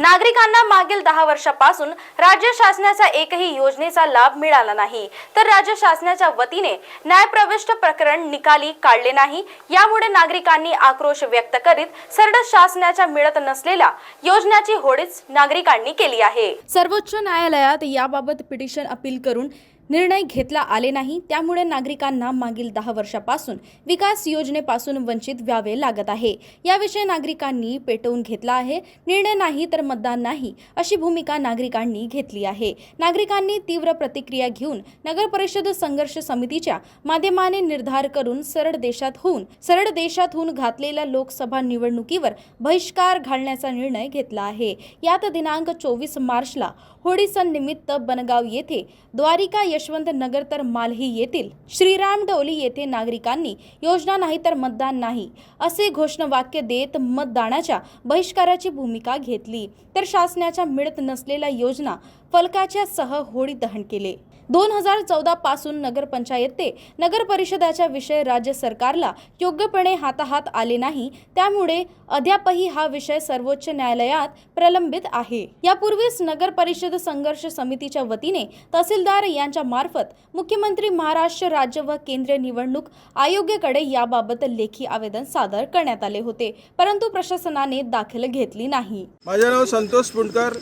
नागरिकांना मागील दहा वर्षापासून राज्य शासनाचा एकही योजनेचा लाभ मिळाला नाही. तर राज्य शासनाच्या वतीने न्यायप्रविष्ट प्रकरण निकाली काढले नाही. यामुळे नागरिकांनी आक्रोश व्यक्त करीत सरळ शासनाच्या मिळत नसलेल्या योजनाची होडीच नागरिकांनी केली आहे. सर्वोच्च न्यायालयात याबाबत पिटिशन अपील करून निर्णय घेतला आले नाही त्यामुळे नागरिकांना मागील दहा वर्षापासून विकास योजनेपासून वंचित व्हावे लागत आहे. याविषयी नागरिकांनी पेटवून घेतला आहे निर्णय नाही तर मतदान नाही अशी भूमिका नागरिकांनी घेतली आहे. नागरिकांनी तीव्र प्रतिक्रिया घेऊन नगर परिषद संघर्ष समितीच्या माध्यमाने निर्धार करून सरळ देशात होऊन सरळ देशात होऊन घातलेल्या लोकसभा निवडणुकीवर बहिष्कार घालण्याचा निर्णय घेतला आहे. यात दिनांक चोवीस मार्चला होळी सण निमित्त बनगाव येथे द्वारिका यशवंत नगर तर मालही येथील श्रीराम डोली येथे नागरिकांनी योजना नाही तर मतदान नाही असे घोषणावाक्य देत मतदानाच्या बहिष्काराची भूमिका घेतली. तर शासनाच्या मिळत नसलेल्या योजना फलकाच्या सह होळी दहन केले. दोन हजार चौदा पासून नगरपंचायत ते नगर परिषदाचा विषय राज्य सरकारला योग्यपणे हाताहात आले नाही. त्यामुळे अद्यापही हा विषय सर्वोच्च न्यायालयात प्रलंबित आहे. यापूर्वीच नगर परिषद संघर्ष समितीच्या वतीने तहसीलदार यांच्या मार्फत मुख्यमंत्री महाराष्ट्र राज्य व केंद्रीय निवडणूक आयोगाकडे याबाबत लेखी आवेदन सादर करण्यात आले होते. परंतु प्रशासनाने दाखल घेतली नाही. माझे नाव संतोष पुणकर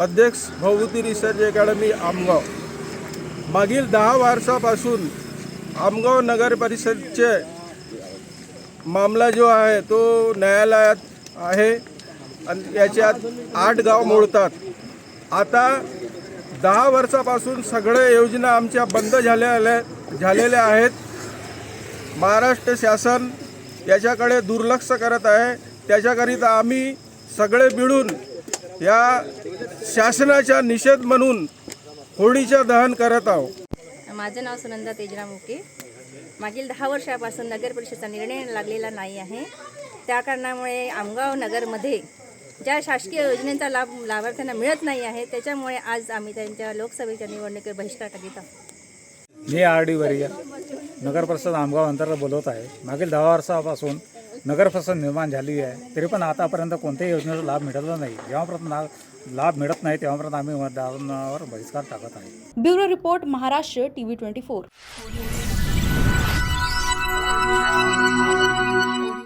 अध्यक्ष भवभूती रिसर्च अकॅडमी आमगाव. मागील दहा वर्षापासून आमगाव नगर परिषदचे मामला जो आहे तो न्यायालयात आहे आणि याच्यात आठ गाव मोडतात. आता दहा वर्षापासून सगळे योजना आमच्या बंद झालेल्या झालेल्या आहेत. महाराष्ट्र शासन याच्याकडे दुर्लक्ष करत आहे. त्याच्याकरिता आम्ही सगळे मिळून या शासनाचा निषेध म्हणून होळीचं दहन करत आहोत. माझं नाव सुनंदा तेजराम मुके मागील दहा वर्षापासून नगर परिषदेचा निर्णय लागलेला नाही आहे. त्या कारणामुळे आमगाव नगरमध्ये ज्या शासकीय योजनेचा लाभ लाभार्थ्यांना मिळत नाही आहे त्याच्यामुळे आज आम्ही त्यांच्या लोकसभेच्या निवडणुकीवर बहिष्कार टाकीत आहोत. मी आर डी वर्य नगर परिषद आमगाव अंतर्गत बोलवत आहे. मागील दहा वर्षापासून नगर परिषद निर्माण झाली आहे तरी पण आतापर्यंत कोणत्याही योजनेचा लाभ मिळाला नाही. जेव्हापर्यंत ना लाभ मिळत नाही तेव्हापर्यंत आम्ही मतदानावर बहिष्कार टाकत आहे. Bureau report Maharashtra TV twenty four.